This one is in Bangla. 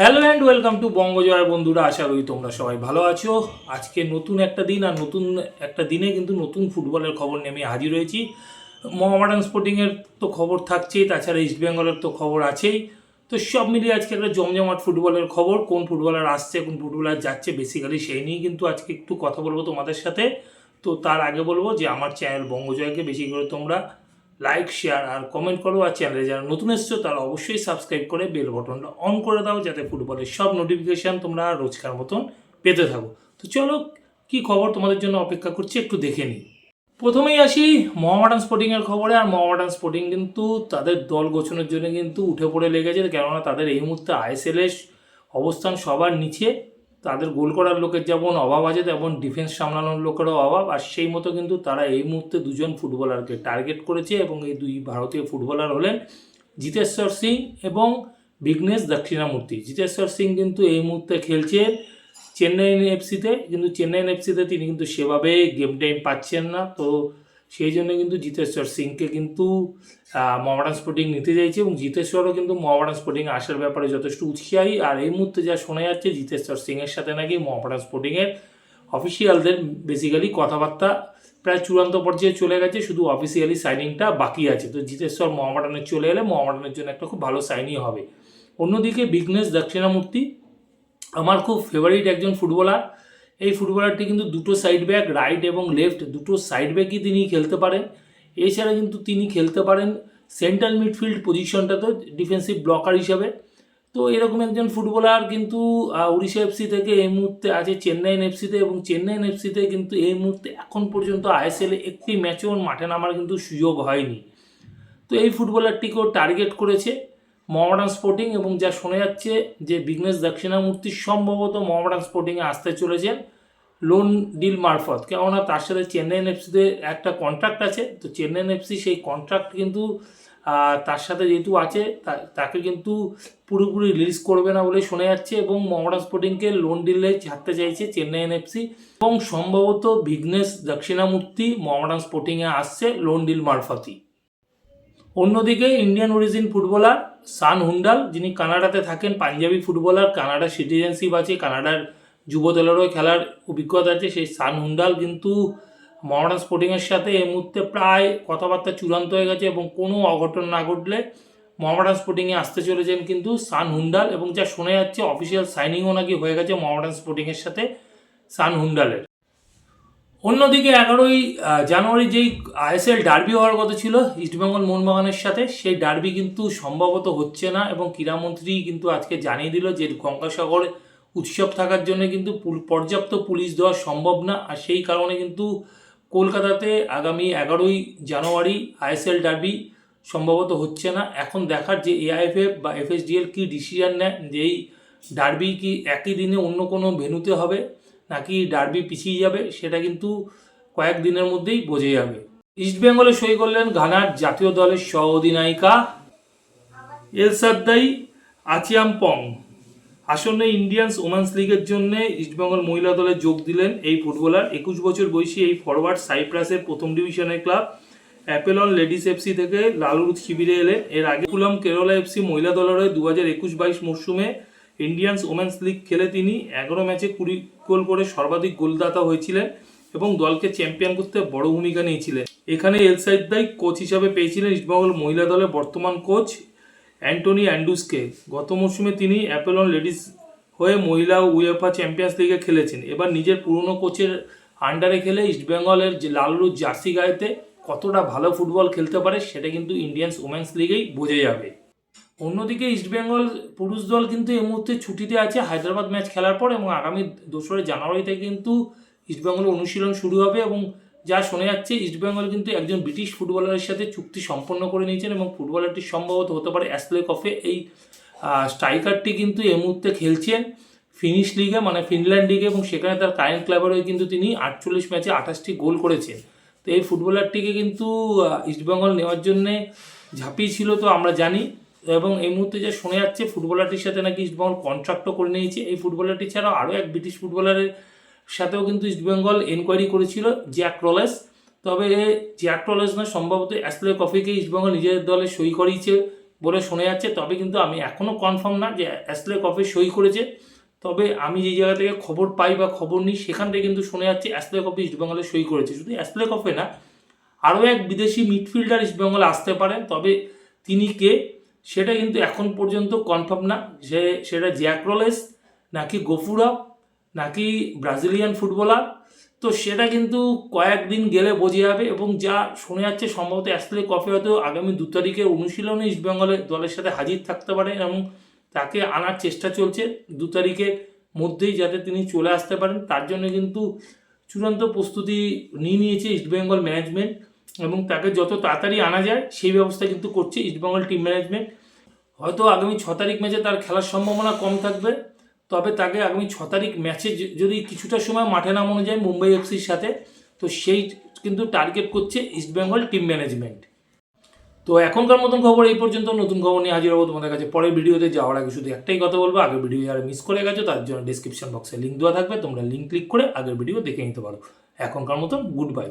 Hello and welcome to Bangajoy বন্ধুরা, আশা করি তোমরা সবাই ভালো আছো। আজকে নতুন একটা দিন আর নতুন একটা দিনে কিন্তু নতুন ফুটবলের খবর নিয়ে আমি হাজির হয়েছি। মোহামেডান স্পোর্টিংয়ের তো খবর থাকছেই, তাছাড়া ইস্ট বেঙ্গলের তো খবর আছেই। তো সব মিলিয়ে আজকে একটা জমজমাট ফুটবলের খবর, কোন ফুটবলার আসছে, কোন ফুটবলার যাচ্ছে বেসিক্যালি সেই নিয়েই কিন্তু আজকে একটু কথা বলব তোমাদের সাথে। তো তার আগে বলব যে আমার চ্যানেল বঙ্গজয়কে বেশি করে তোমরা লাইক শেয়ার আর কমেন্ট করো আর চ্যানেলে যারা নতুন এসছো, তারা অবশ্যই সাবস্ক্রাইব করে বেল বটনটা অন করে দাও, যাতে ফুটবলের সব নোটিফিকেশান তোমরা রোজকার মতন পেতে থাকো। তো চলো, কি খবর তোমাদের জন্য অপেক্ষা করছি একটু দেখে নিই। প্রথমেই আসি মোহামেডান স্পোর্টিংয়ের খবরে, আর মোহামেডান স্পোর্টিং কিন্তু তাদের দল গোছানোর জন্য কিন্তু উঠে পড়ে লেগেছে, কেননা তাদের এই মুহূর্তে আইএসএলের অবস্থান সবার নিচে। তাদের গোল করার লোকের যেমন অভাব আছে, তেমন ডিফেন্স সামলানোর লোকেরও অভাব। আর সেই মতো কিন্তু তারা এই মুহূর্তে দুজন ফুটবলারকে টার্গেট করেছে এবং এই দুই ভারতীয় ফুটবলার হলেন জিতেশ্বর সিং এবং বিঘ্নেশ দক্ষিণামূর্তি। জিতেশ্বর সিং কিন্তু এই মুহূর্তে খেলছে চেন্নাই এফসিতে কিন্তু চেন্নাই এফসিতে তিনি কিন্তু সেভাবে গেম টাইম পাচ্ছেন না। তো সেই জন্য কিন্তু জিতেশ্বর সিংকে কিন্তু মোহামেডান স্পোর্টিং নিতে চাইছে এবং জিতেশ্বরও কিন্তু মোহামেডান স্পোর্টিং আসার ব্যাপারে যথেষ্ট উৎসাহী। আর এই মুহূর্তে যা শোনা যাচ্ছে, জিতেশ্বর সিংয়ের সাথে নাকি মোহামেডান স্পোর্টিংয়ের অফিসিয়ালদের বেসিক্যালি কথাবার্তা প্রায় চূড়ান্ত পর্যায়ে চলে গেছে, শুধু অফিসিয়ালি সাইনিংটা বাকি আছে। তো জিতেশ্বর মোহামেডানের চলে এলে মোহামেডানের জন্য একটা খুব ভালো সাইনই হবে। অন্যদিকে বিঘ্নেশ দক্ষিণামূর্তি, আমার খুব ফেভারিট একজন ফুটবলার এই ফুটবলারটি কিন্তু দুটো সাইড ব্যাক রাইট এবং লেফট দুটো সাইড ব্যাকই তিনি খেলতে পারেন। এছাড়া কিন্তু তিনি খেলতে পারেন সেন্ট্রাল মিডফিল্ড পজিশনটাতে ডিফেন্সিভ ব্লকার হিসাবে। তো এরকম একজন ফুটবলার কিন্তু উড়িষ্যা এফসি থেকে এই মুহূর্তে আছে চেন্নাইন এফসিতে এবং চেন্নাইন এফসিতে কিন্তু এই মুহূর্তে এখন পর্যন্ত আইএসএলে একটি ম্যাচেও মাঠে নামার কিন্তু সুযোগ হয়নি। তো এই ফুটবলারটিকেও টার্গেট করেছে। মোহামেডান স্পোর্টিং এবং যা শোনা যাচ্ছে যে বিঘ্নেশ দক্ষিণামূর্তি সম্ভবত মোহামেডান স্পোর্টিংয়ে আসতে চলেছেন লোন ডিল মারফত। কেননা তার সাথে চেন্নাইন এফসিতে একটা কন্ট্রাক্ট আছে, তো চেন্নাইন এফসি সেই কন্ট্রাক্ট কিন্তু তার সাথে যেহেতু আছে তাকে কিন্তু পুরোপুরি রিলিজ করবে না বলে শোনা যাচ্ছে এবং মোহামেডান স্পোর্টিংকে লোন ডিলে ছাড়তে চাইছে চেন্নাইন এফসি এবং সম্ভবত বিঘ্নেশ দক্ষিণামূর্তি মোহামেডান স্পোর্টিংয়ে আসছে লোন ডিল মারফতই। অন্যদিকে Indian origin footballer San Hundal, যিনি কানাডাতে থাকেন, পাঞ্জাবি ফুটবলার কানাডার সিটিজেনশিপ আছে, কানাডার যুব দলেরও খেলার অভিজ্ঞতা আছে, সেই সান হুন্ডাল কিন্তু মহারান স্পোর্টিংয়ের সাথে এই মুহূর্তে প্রায় কথাবার্তা চূড়ান্ত হয়ে গেছে এবং কোনো অঘটন না ঘটলে মোহামেডান স্পোর্টিংয়ে আসতে চলেছেন কিন্তু সান হুন্ডাল এবং যা শোনা যাচ্ছে অফিসিয়াল সাইনিংও নাকি হয়ে গেছে মোহামেডান স্পোর্টিংয়ের সাথে সান হুন্ডালের। অন্যদিকে এগারোই জানুয়ারি যেই আইএসএল ডার্বি হওয়ার কথা ছিল ইস্টবেঙ্গল মোহনবাগানের সাথে, সেই ডার্বি কিন্তু সম্ভবত হচ্ছে না এবং ক্রীড়ামন্ত্রী কিন্তু আজকে জানিয়ে দিল যে গঙ্গাসাগর উৎসব থাকার জন্য কিন্তু পর্যাপ্ত পুলিশ দেওয়া সম্ভব না। আর সেই কারণে কিন্তু কলকাতাতে আগামী এগারোই জানুয়ারি আইএসএল ডার্বি সম্ভবত হচ্ছে না। এখন দেখার যে এআইএফএফ বা এফএসডিএল কি ডিসিশন নেয় যে এই ডার্বি কি একই দিনে অন্য কোনো ভেন্যুতে হবে নাকি ডার্বি পিছিয়ে যাবে, সেটা কিন্তু কয়েকদিনের মধ্যেই বোঝা যাবে। ইস্টবেঙ্গলে সই করলেন ঘানার জাতীয় দলের সহ অধিনায়িকা এলসাদ্দাই আচিয়ামপং। আসন্ন ইন্ডিয়ান্স ওমেন্স লিগের জন্য ইস্টবেঙ্গল মহিলা দলে যোগ দিলেন এই ফুটবলার। একুশ বছর বয়সী এই ফরওয়ার্ড সাইপ্রাসের প্রথম ডিভিশনের ক্লাব অ্যাপেলন লেডিস এফসি থেকে লালুর শিবিরে এলেন। এর আগে কুলাম কেরলা এফসি মহিলা দলের হয়ে দু হাজার একুশ বাইশ মরশুমে ইন্ডিয়ান্স ওমেন্স লিগ খেলে তিনি এগারো ম্যাচে কুড়ি গোল করে সর্বাধিক গোলদাতা হয়েছিলেন এবং দলকে চ্যাম্পিয়ন করতে বড় ভূমিকা নিয়েছিলেন। এখানে এলসাইদাই কোচ হিসাবে পেয়েছিলেন ইস্টবেঙ্গল মহিলা দলের বর্তমান কোচ অ্যান্টনি অ্যান্ডুসকে। গত মরশুমে তিনি অ্যাপেলন লেডিস হয়ে মহিলা উয়েফা চ্যাম্পিয়ন্স লিগে খেলেছেন। এবার নিজের পুরনো কোচের আন্ডারে খেলে ইস্টবেঙ্গলের যে লালরুর জার্সি গায়েতে কতটা ভালো ফুটবল খেলতে পারে সেটা কিন্তু ইন্ডিয়ান্স ওমেন্স লিগেই বোঝা যাবে। অন্যদিকে ইস্টবেঙ্গল পুরুষ দল কিন্তু এই মুহূর্তে ছুটিতে আছে। হায়দ্রাবাদ ম্যাচ খেলার পর এবং আগামী দোসরা জানুয়ারি থেকে কিন্তু ইস্টবেঙ্গলের অনুশীলন শুরু হবে এবং যা শোনা যাচ্ছে ইস্টবেঙ্গল কিন্তু একজন ব্রিটিশ ফুটবলারের সাথে চুক্তি সম্পন্ন করে নিয়েছেন এবং ফুটবলারটি সম্ভবত হতে পারে অ্যাসলে কফে এই স্ট্রাইকারটি কিন্তু এই মুহূর্তে খেলছেন ফিনিশ লিগে মানে ফিনল্যান্ড লিগে এবং সেখানে তার কারেন্ট ক্লাবের হয়ে কিন্তু তিনি আটচল্লিশ ম্যাচে আঠাশটি গোল করেছেন তো এই ফুটবলারটিকে কিন্তু ইস্টবেঙ্গল নেওয়ার জন্যে ঝাঁপিয়েছিল তো আমরা জানি। এবং এই মুহূর্তে যে শোনা যাচ্ছে ফুটবলারটির সাথে নাকি ইস্টবেঙ্গল কন্ট্রাক্টও করে নিয়েছে। এই ফুটবলারটি ছাড়াও আরও এক ব্রিটিশ ফুটবলারের সাথেও কিন্তু ইস্টবেঙ্গল এনকোয়ারি করেছিল জ্যাক রলেস তবে জ্যাক রলেস না সম্ভবত অ্যাসলে কফিকে ইস্টবেঙ্গল নিজের দলে সই করিয়েছে বলে শোনা যাচ্ছে। তবে কিন্তু আমি এখনও কনফার্ম না যে অ্যাসলে কফি সই করেছে। তবে আমি যে জায়গা থেকে খবর পাই বা খবর নিই, সেখান থেকে কিন্তু শোনা যাচ্ছে অ্যাসলে কফি ইস্টবেঙ্গলে সই করেছে। শুধু অ্যাসলে কফে না, আরও এক বিদেশি মিডফিল্ডার ইস্টবেঙ্গলে আসতে পারেন। তবে তিনি কে? সেটা কিন্তু এখন পর্যন্ত কনফার্ম না। যে সেটা জ্যাক্রোলেস নাকি গফুরা নাকি ব্রাজিলিয়ান ফুটবলার তো সেটা কিন্তু কয়েকদিন গেলে বোঝা যাবে এবং যা শোনা যাচ্ছে সম্ভবত অ্যাসলে কফি হয়তো আগামী দু তারিখে অনুশীলনে ইস্টবেঙ্গলের দলের সাথে হাজির থাকতে পারে এবং তাকে আনার চেষ্টা চলছে দু তারিখের মধ্যেই যাতে তিনি চলে আসতে পারেন। তার জন্য কিন্তু চূড়ান্ত প্রস্তুতি নিয়ে নিয়েছে ইস্টবেঙ্গল ম্যানেজমেন্ট এবং তাকে যত তাড়াতাড়ি আনা যায় সেই ব্যবস্থা কিন্তু করছে ইস্টবেঙ্গল টিম ম্যানেজমেন্ট হয়তো আগামী ছ তারিখ ম্যাচে তার খেলার সম্ভাবনা কম থাকবে, তবে তাকে আগামী ছ তারিখ ম্যাচে যদি কিছুটা সময় মাঠে নামানো যায় মুম্বাই এফসির সাথে, তো সেই কিন্তু টার্গেট করছে ইস্টবেঙ্গল টিম ম্যানেজমেন্ট। তো এখনকার মতন খবর এই পর্যন্ত, নতুন খবর নিয়ে হাজির হব তোমাদের কাছে। পরের ভিডিওতে যাওয়ার আগে শুধু একটাই কথা বলব, আগের ভিডিও যারা মিস করে গেছো তার জন্য ডিসক্রিপশন বক্সে লিঙ্ক দেওয়া থাকবে, তোমরা লিঙ্ক ক্লিক করে আগের ভিডিও দেখে নিতে পারো। এখনকার মতন গুড বাই